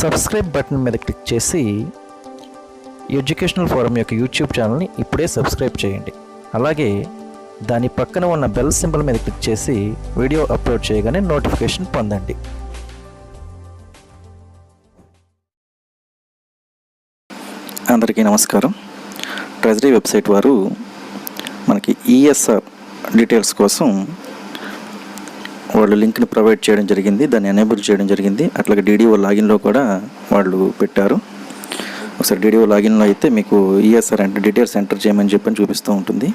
Subscribe button మీద click చేసి educational forum యొక్క యూట్యూబ్ ఛానల్ని ఇప్పుడే సబ్స్క్రైబ్ చేయండి. అలాగే దాని పక్కన ఉన్న బెల్ సింబల్ మీద క్లిక్ చేసి వీడియో అప్లోడ్ చేయగానే నోటిఫికేషన్ పొందండి. అందరికీ నమస్కారం. ట్రెజరీ వెబ్సైట్ వారు మనకి ఈఎస్ఆర్ డీటెయిల్స్ కోసం వాళ్ళు లింక్ని ప్రొవైడ్ చేయడం జరిగింది దాన్ని ఎనేబుల్ చేయడం జరిగింది. అట్లాగే డీడీఓ లాగిన్లో కూడా వాళ్ళు పెట్టారు. ఒకసారి డీడీఓ లాగిన్లో అయితే మీకు ఈఎస్ఆర్ అంటే డీటెయిల్స్ ఎంటర్ చేయమని చెప్పని చూపిస్తూ ఉంటుంది.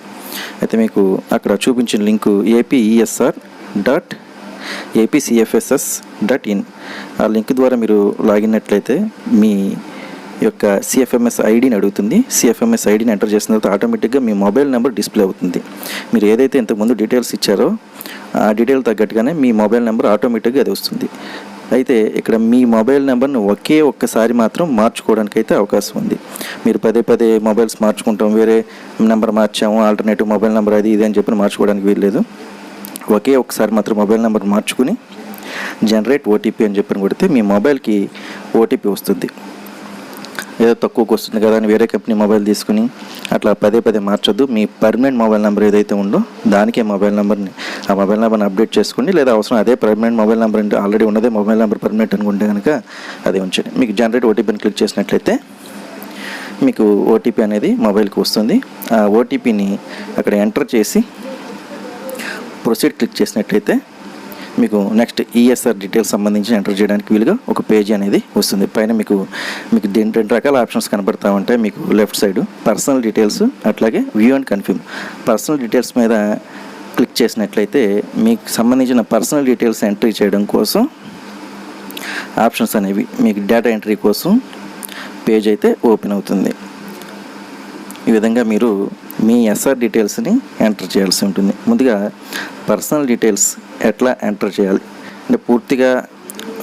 అయితే మీకు అక్కడ చూపించిన link AP ESR dot APCFSS dot in ఆ లింక్ ద్వారా మీరు లాగిన్ అట్లయితే మీ యొక్క సిఎఫ్ఎంఎస్ ఐడిని అడుగుతుంది. సిఎఫ్ఎంఎస్ ఐడిని ఎంటర్ చేసిన తర్వాత ఆటోమేటిక్గా మీ మొబైల్ నెంబర్ డిస్ప్లే అవుతుంది. మీరు ఏదైతే ఇంతకుముందు డీటెయిల్స్ ఇచ్చారో ఆ డీటెయిల్ తగ్గట్టుగానే మీ మొబైల్ నెంబర్ ఆటోమేటిక్గా అది వస్తుంది. అయితే ఇక్కడ మీ మొబైల్ నెంబర్ను ఒకే ఒక్కసారి మాత్రం మార్చుకోవడానికి అయితే అవకాశం ఉంది. మీరు పదే పదే మొబైల్స్ మార్చుకుంటాం వేరే నెంబర్ మార్చాము ఆల్టర్నేటివ్ మొబైల్ నెంబర్ అది ఇది అని చెప్పి మార్చుకోవడానికి వీల్లేదు. ఒకే ఒకసారి మాత్రం మొబైల్ నెంబర్ మార్చుకుని జనరేట్ ఓటీపీ అని చెప్పిన కొడితే మీ మొబైల్కి ఓటీపీ వస్తుంది. ఏదో తక్కువకి వస్తుంది కదా అని వేరే కంపెనీ మొబైల్ తీసుకుని అట్లా పదే పదే మార్చొద్దు. మీ పర్మనెంట్ మొబైల్ నెంబర్ ఏదైతే ఉందో దానికే మొబైల్ నెంబర్ని ఆ మొబైల్ నెంబర్ని అప్డేట్ చేసుకోండి. లేదా అవసరం అదే పర్మనెంట్ మొబైల్ నెంబర్ అంటే ఆల్రెడీ ఉన్నదే మొబైల్ నెంబర్ పర్మనెంట్ అనుకుంటే కనుక అదే ఉంచండి. మీకు జనరేట్ ఓటీపీని క్లిక్ చేసినట్లయితే మీకు ఓటీపీ అనేది మొబైల్కి వస్తుంది. ఆ ఓటీపీని అక్కడ ఎంటర్ చేసి ప్రొసీడ్ క్లిక్ చేసినట్లయితే మీకు నెక్స్ట్ ఈఎస్ఆర్ డీటెయిల్స్ సంబంధించి ఎంటర్ చేయడానికి వీలుగా ఒక పేజీ అనేది వస్తుంది. పైన మీకు మీకు దీని రెండు రకాల ఆప్షన్స్ కనబడతా ఉంటాయి. మీకు లెఫ్ట్ సైడ్ పర్సనల్ డీటెయిల్స్ అట్లాగే view and confirm personal details మీద క్లిక్ చేసినట్లయితే మీకు సంబంధించిన పర్సనల్ డీటెయిల్స్ ఎంట్రీ చేయడం కోసం ఆప్షన్స్ అనేవి మీకు డేటా ఎంట్రీ కోసం పేజ్ అయితే ఓపెన్ అవుతుంది. ఈ విధంగా మీరు మీ ఎస్ఆర్ డీటెయిల్స్ని ఎంటర్ చేయాల్సి ఉంటుంది. ముందుగా పర్సనల్ డీటెయిల్స్ ఎట్లా ఎంటర్ చేయాలి? అంటే పూర్తిగా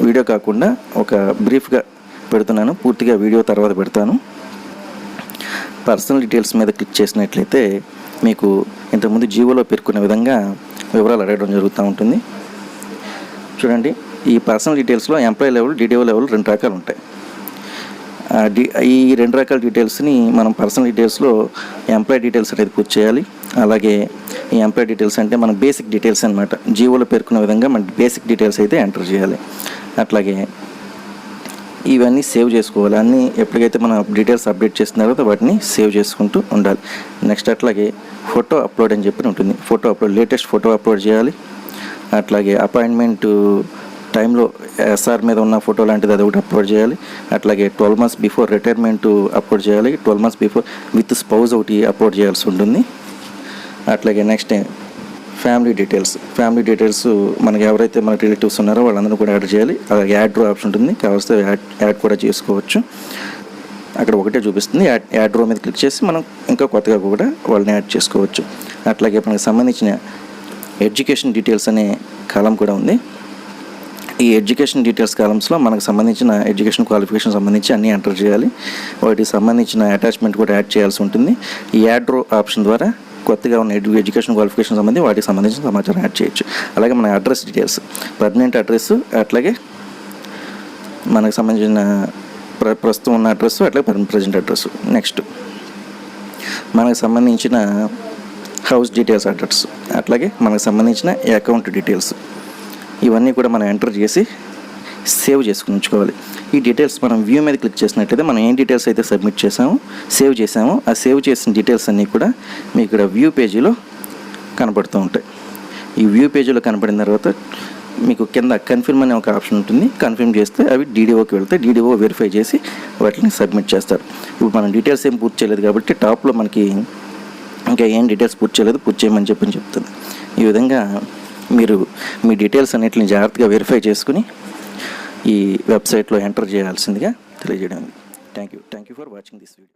వీడియో కాకుండా ఒక బ్రీఫ్గా పెడుతున్నాను. పూర్తిగా వీడియో తర్వాత పెడతాను. పర్సనల్ డీటెయిల్స్ మీద క్లిక్ చేసినట్లయితే మీకు ఇంతకుముందు జీవోలో పేర్కొన్న విధంగా వివరాలు అడగడం జరుగుతూ ఉంటుంది. చూడండి ఈ పర్సనల్ డీటెయిల్స్లో ఎంప్లాయీ లెవెల్ డీడీఓ లెవెల్ రెండు రకాలు ఉంటాయి. ఈ రెండు రకాల డీటెయిల్స్ని మనం పర్సనల్ డీటెయిల్స్లో ఎంప్లాయ్ డీటెయిల్స్ అనేది పూర్తి చేయాలి. అలాగే ఈ ఎంప్లాయ్ డీటెయిల్స్ అంటే మన బేసిక్ డీటెయిల్స్ అనమాట జీవోలో పేర్కొన్న విధంగా మన బేసిక్ డీటెయిల్స్ అయితే ఎంటర్ చేయాలి. అట్లాగే ఇవన్నీ సేవ్ చేసుకోవాలి. అన్నీ ఎప్పటికైతే మనం డీటెయిల్స్ అప్డేట్ చేసిన తర్వాత వాటిని సేవ్ చేసుకుంటూ ఉండాలి. నెక్స్ట్ అట్లాగే ఫోటో అప్లోడ్ అని చెప్పి ఉంటుంది. Photo upload latest photo upload చేయాలి. అట్లాగే అపాయింట్మెంట్ టైంలో ఎస్ఆర్ మీద ఉన్న ఫోటో లాంటిది అది ఒకటి అప్లోడ్ చేయాలి. అట్లాగే twelve months before retirement upload చేయాలి. Twelve months before with spouse ఒకటి అప్లోడ్ చేయాల్సి ఉంటుంది. అట్లాగే next family details. Family details మనకి ఎవరైతే మన రిలేటివ్స్ ఉన్నారో వాళ్ళందరూ కూడా యాడ్ చేయాలి. అలాగే యాడ్ డ్రో ఆప్షన్ ఉంటుంది. కావస్తే యాడ్ యాడ్ కూడా చేసుకోవచ్చు. అక్కడ ఒకటే చూపిస్తుంది. యాడ్ యాడ్ డ్రో మీద క్లిక్ చేసి మనం ఇంకా కొత్తగా కూడా వాళ్ళని యాడ్ చేసుకోవచ్చు. అట్లాగే మనకి సంబంధించిన ఎడ్యుకేషన్ డీటెయిల్స్ అనే కాలం కూడా ఉంది. ఈ ఎడ్యుకేషన్ డీటెయిల్స్ కాలమ్స్లో మనకు సంబంధించిన ఎడ్యుకేషన్ క్వాలిఫికేషన్ సంబంధించి అన్నీ ఎంటర్ చేయాలి. వాటికి సంబంధించిన అటాచ్మెంట్ కూడా యాడ్ చేయాల్సి ఉంటుంది. ఈ యాడ్రో ఆప్షన్ ద్వారా కొత్తగా ఉన్న ఎడ్యు ఎడ్యుకేషన్ క్వాలిఫికేషన్ సంబంధించి వాటికి సంబంధించిన సమాచారం యాడ్ చేయొచ్చు. అలాగే మన అడ్రస్ డీటెయిల్స్ పర్మనెంట్ అడ్రస్ అట్లాగే మనకు సంబంధించిన ప్ర ప్రస్తుతం ఉన్న అడ్రస్ అట్లాగే ప్రజెంట్ అడ్రస్ నెక్స్ట్ మనకు సంబంధించిన హౌస్ డీటెయిల్స్ అడ్రస్ అట్లాగే మనకు సంబంధించిన అకౌంట్ డీటెయిల్స్ ఇవన్నీ కూడా మనం ఎంటర్ చేసి సేవ్ చేసుకుని ఉంచుకోవాలి ఈ డీటెయిల్స్ మనం వ్యూ మీద క్లిక్ చేసినట్లయితే మనం ఏం డీటెయిల్స్ అయితే సబ్మిట్ చేసామో సేవ్ చేసామో ఆ సేవ్ చేసిన డీటెయిల్స్ అన్నీ కూడా మీకు ఇక్కడ వ్యూ పేజీలో కనపడుతూ ఉంటాయి. ఈ వ్యూ పేజీలో కనపడిన తర్వాత మీకు కింద కన్ఫర్మ్ అనే ఒక ఆప్షన్ ఉంటుంది. కన్ఫర్మ్ చేస్తే అవి డీడీఓకి వెళ్తే డీడీఓ వెరిఫై చేసి వాటిని సబ్మిట్ చేస్తారు. ఇప్పుడు మనం డీటెయిల్స్ ఏం పూర్తి చేయలేదు కాబట్టి టాప్లో మనకి ఇంకా ఏం డీటెయిల్స్ పూర్తి చేయలేదు. పూర్తి చేయమని చెప్పని చెప్తుంది. ఈ విధంగా మీరు మీ డీటెయిల్స్ అన్నిటిని జాగ్రత్తగా వెరిఫై చేసుకుని ఈ వెబ్సైట్లో ఎంటర్ చేయాల్సిందిగా తెలియజేయడం. Thank you thank you for watching this video